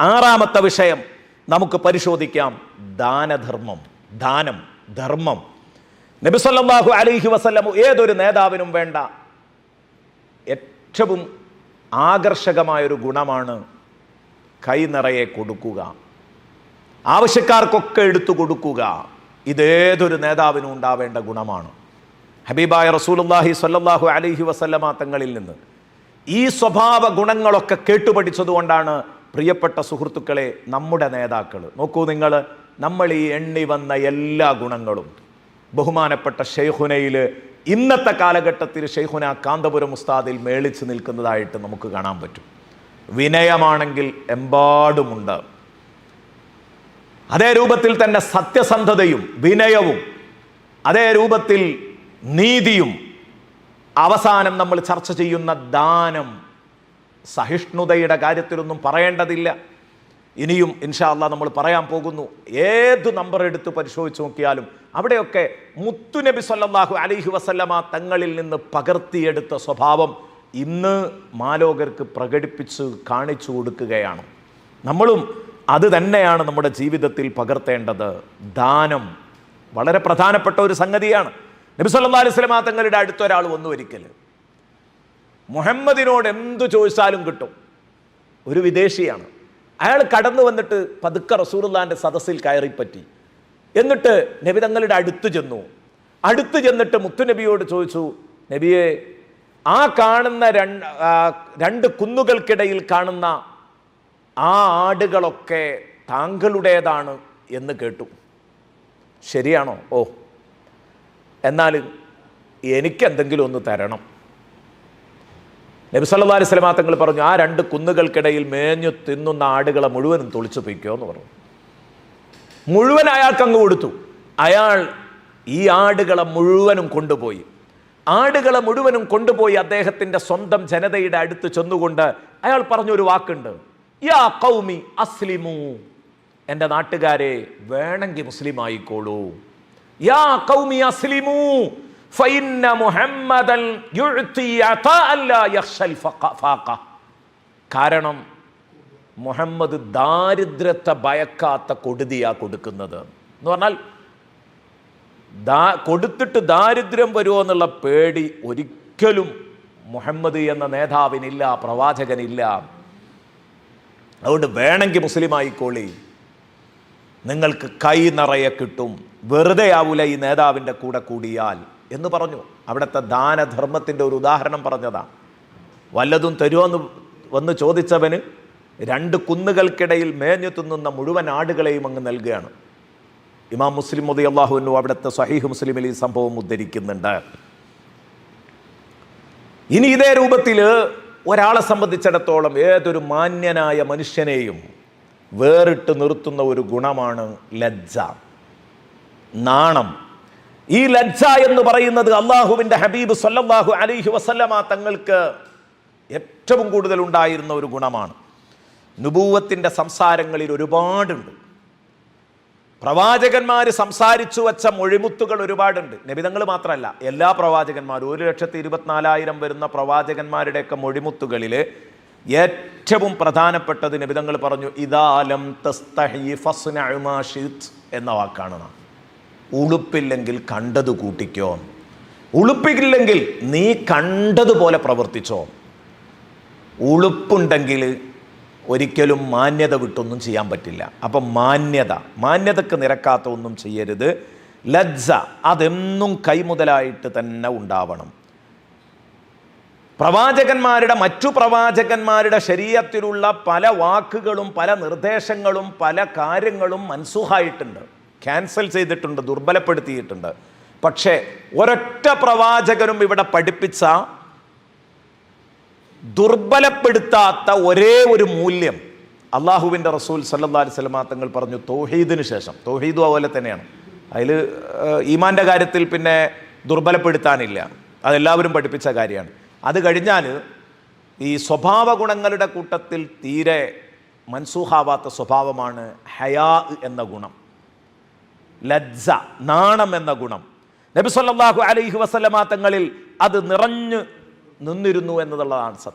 ആറാമത്തെ വിഷയം നമുക്ക് പരിശോധിക്കാം. ദാനധർമ്മം ദാനം ധർമ്മം. നബിസ്വല്ലാഹു അലൈഹി വസല്ലം ഏതൊരു നേതാവിനും വേണ്ട. ഏറ്റവും ആകർഷകമായൊരു ഗുണമാണ് കൈ നിറയെ കൊടുക്കുക. ആവശ്യക്കാർക്കൊക്കെ എടുത്തു കൊടുക്കുക. ഇതേതൊരു നേതാവിനും ഉണ്ടാവേണ്ട ഗുണമാണ്. ഹബീബായ റസൂലുള്ളാഹി സ്വല്ലല്ലാഹു അലൈഹി വസല്ലമ തങ്ങളിൽ നിന്ന് ഈ സ്വഭാവ ഗുണങ്ങളൊക്കെ കേട്ടുപഠിച്ചതുകൊണ്ടാണ് പ്രിയപ്പെട്ട സുഹൃത്തുക്കളെ നമ്മുടെ നേതാക്കൾ നോക്കൂ നിങ്ങൾ നമ്മൾ ഈ എണ്ണി വന്ന എല്ലാ ഗുണങ്ങളും. ബഹുമാനപ്പെട്ട ഷെയ്ഖുനയിൽ ഇന്നത്തെ കാലഘട്ടത്തിൽ ഷെയ്ഖുന കാന്തപുരം ഉസ്താദിൽ മേളിച്ച് നിൽക്കുന്നതായിട്ട് നമുക്ക് കാണാൻ പറ്റും. വിനയമാണെങ്കിൽ എമ്പാടുമുണ്ട്. അതേ രൂപത്തിൽ തന്നെ സത്യസന്ധതയും വിനയവും അതേ രൂപത്തിൽ നീതിയും. അവസാനം നമ്മൾ ചർച്ച ചെയ്യുന്ന ദാനം സഹിഷ്ണുതയുടെ കാര്യത്തിലൊന്നും പറയേണ്ടതില്ല. ഇനിയും ഇൻഷാല്ല നമ്മൾ പറയാൻ പോകുന്നു ഏത് നമ്പർ എടുത്ത് പരിശോധിച്ച് നോക്കിയാലും അവിടെയൊക്കെ മുത്തുനബി സല്ലാഹു അലൈഹി വസല്ലമ തങ്ങളിൽ നിന്ന് പകർത്തിയെടുത്ത സ്വഭാവം ഇന്ന് മാലോകർക്ക് പ്രകടിപ്പിച്ച് കാണിച്ചു കൊടുക്കുകയാണ്. നമ്മളും അത് തന്നെയാണ് നമ്മുടെ ജീവിതത്തിൽ പകർത്തേണ്ടത്. ദാനം വളരെ പ്രധാനപ്പെട്ട ഒരു സംഗതിയാണ്. നബി സല്ലാ അലൈഹി വസല്ലമ തങ്ങളുടെ അടുത്തൊരാൾ വന്നു ഒരിക്കൽ മുഹമ്മദിനോട് എന്തു ചോദിച്ചാലും കിട്ടും. ഒരു വിദേശിയാണ്. അയാൾ കടന്നു വന്നിട്ട് പതുക്കെ റസൂറുല്ലാന്റെ സദസ്സിൽ കയറിപ്പറ്റി. എന്നിട്ട് നബി തങ്ങളുടെ അടുത്ത് ചെന്നു. അടുത്ത് ചെന്നിട്ട് മുത്തുനബിയോട് ചോദിച്ചു നബിയെ ആ കാണുന്ന രണ്ട് കുന്നുകൾക്കിടയിൽ കാണുന്ന ആ ആടുകളൊക്കെ താങ്കളുടേതാണ്? എന്ന് കേട്ടു. ശരിയാണോ? ഓ. എന്നാൽ എനിക്കെന്തെങ്കിലും ഒന്ന് തരണം. നബി സല്ലല്ലാഹു അലൈഹി വസല്ലമ തങ്ങൾ പറഞ്ഞു ആ രണ്ട് കുന്നുകൾക്കിടയിൽ മേഞ്ഞു തിന്നുന്ന ആടുകളെ മുഴുവനും തൊളിച്ചു പൊയ്ക്കോ എന്ന് പറഞ്ഞു. മുഴുവൻ അയാൾക്ക് അങ്ങ് കൊടുത്തു. അയാൾ ഈ ആടുകളെ മുഴുവനും കൊണ്ടുപോയി. ആടുകളെ മുഴുവനും കൊണ്ടുപോയി അദ്ദേഹത്തിന്റെ സ്വന്തം ജനതയുടെ അടുത്ത് ചെന്നുകൊണ്ട് അയാൾ പറഞ്ഞൊരു വാക്കുണ്ട് യാ കൗമി അസ്ലിമു. എന്റെ നാട്ടുകാരെ വേണമെങ്കിൽ മുസ്ലിം ആയിക്കോളൂ. യാ കൗമി അസ്ലിമു. ഫഇന്ന മുഹമ്മദൻ കാരണം മുഹമ്മദ് ദാരിദ്ര്യത്തെ ഭയക്കാത്ത കൊടുതിയാ കൊടുക്കുന്നത്. എന്ന് പറഞ്ഞാൽ ദാ കൊടുത്തിട്ട് ദാരിദ്ര്യം വരുമോ എന്നുള്ള പേടി ഒരിക്കലും മുഹമ്മദ് എന്ന നേതാവിനില്ല പ്രവാചകനില്ല. അതുകൊണ്ട് വേണമെങ്കിൽ മുസ്ലിമായിക്കോളി നിങ്ങൾക്ക് കൈ നിറയെ കിട്ടും. വെറുതെ ആവൂല ഈ നേതാവിന്റെ കൂടെ കൂടിയാൽ. എന്ന് പറഞ്ഞു. അവിടുത്തെ ദാനധർമ്മത്തിന്റെ ഒരു ഉദാഹരണം പറഞ്ഞതാണ് വല്ലതും തരുമെന്ന് വന്ന് ചോദിച്ചവന് രണ്ട് കുന്നുകൾക്കിടയിൽ മേഞ്ഞു തിന്നുന്ന മുഴുവൻ ആടുകളെയും അങ്ങ് നൽകുകയാണ്. ഇമാം മുസ്ലിം മുതി അള്ളാഹുവിനു അവിടുത്തെ സഹീഹ് മുസ്ലിമിൽ ഈ സംഭവം ഉദ്ധരിക്കുന്നുണ്ട്. ഇനി ഇതേ രൂപത്തിൽ ഒരാളെ സംബന്ധിച്ചിടത്തോളം ഏതൊരു മാന്യനായ മനുഷ്യനെയും വേറിട്ട് നിർത്തുന്ന ഒരു ഗുണമാണ് ലജ്ജ. നാണം. ഈ ലജ്ജ എന്ന് പറയുന്നത് അള്ളാഹുവിന്റെ ഹബീബ് സല്ലല്ലാഹു അലൈഹി വസല്ലമ തങ്ങൾക്ക് ഏറ്റവും കൂടുതൽ ഉണ്ടായിരുന്ന ഒരു ഗുണമാണ്. നുപൂവത്തിന്റെ സംസാരങ്ങളിൽ ഒരുപാടുണ്ട്. പ്രവാചകന്മാർ സംസാരിച്ചു വച്ച മൊഴിമുത്തുകൾ ഒരുപാടുണ്ട്. നബിതങ്ങൾ മാത്രമല്ല എല്ലാ പ്രവാചകന്മാരും ഒരു ലക്ഷത്തി ഇരുപത്തിനാലായിരം വരുന്ന പ്രവാചകന്മാരുടെയൊക്കെ മൊഴിമുത്തുകളിൽ ഏറ്റവും പ്രധാനപ്പെട്ടത് നബിതങ്ങൾ പറഞ്ഞു ശിത് എന്ന വാക്കാണ് നാം. ഉളുപ്പില്ലെങ്കിൽ കണ്ടത് കൂട്ടിക്കോ. ഉളുപ്പില്ലെങ്കിൽ നീ കണ്ടതുപോലെ പ്രവർത്തിച്ചോ. ഉളുപ്പുണ്ടെങ്കിൽ ഒരിക്കലും മാന്യത വിട്ടൊന്നും ചെയ്യാൻ പറ്റില്ല. അപ്പം മാന്യത മാന്യതക്ക് നിരക്കാത്ത ഒന്നും ചെയ്യരുത്. ലജ്ജ അതെന്നും കൈമുതലായിട്ട് തന്നെ ഉണ്ടാവണം. പ്രവാചകന്മാരുടെ മറ്റു പ്രവാചകന്മാരുടെ ശരീരത്തിലുള്ള പല വാക്കുകളും പല നിർദ്ദേശങ്ങളും പല കാര്യങ്ങളും മൻസൂഹായിട്ടുണ്ട് ക്യാൻസൽ ചെയ്തിട്ടുണ്ട് ദുർബലപ്പെടുത്തിയിട്ടുണ്ട്. പക്ഷേ ഒരൊറ്റ പ്രവാചകനും ഇവിടെ പഠിപ്പിച്ച ദുർബലപ്പെടുത്താത്ത ഒരേ ഒരു മൂല്യം അള്ളാഹുവിന്റെ റസൂൽ സല്ലാ അലൈഹി വസല്ലമ തങ്ങൾ പറഞ്ഞു തൗഹീദിന് ശേഷം. തൗഹീദും അതുപോലെ തന്നെയാണ്. അതിൽ ഈമാന്റെ കാര്യത്തിൽ പിന്നെ ദുർബലപ്പെടുത്താനില്ല. അതെല്ലാവരും പഠിപ്പിച്ച കാര്യമാണ്. അത് കഴിഞ്ഞാൽ ഈ സ്വഭാവ ഗുണങ്ങളുടെ കൂട്ടത്തിൽ തീരെ മൻസൂഹാവാത്ത സ്വഭാവമാണ് ഹയാ എന്ന ഗുണം. ലജ്ജ നാണം എന്ന ഗുണം. നബി സല്ലല്ലാഹു അലൈഹി വസല്ലമ തങ്ങളിൽ അത് നിറഞ്ഞു നിന്നിരുന്നു എന്നതുള്ളതാണ് സത്യം.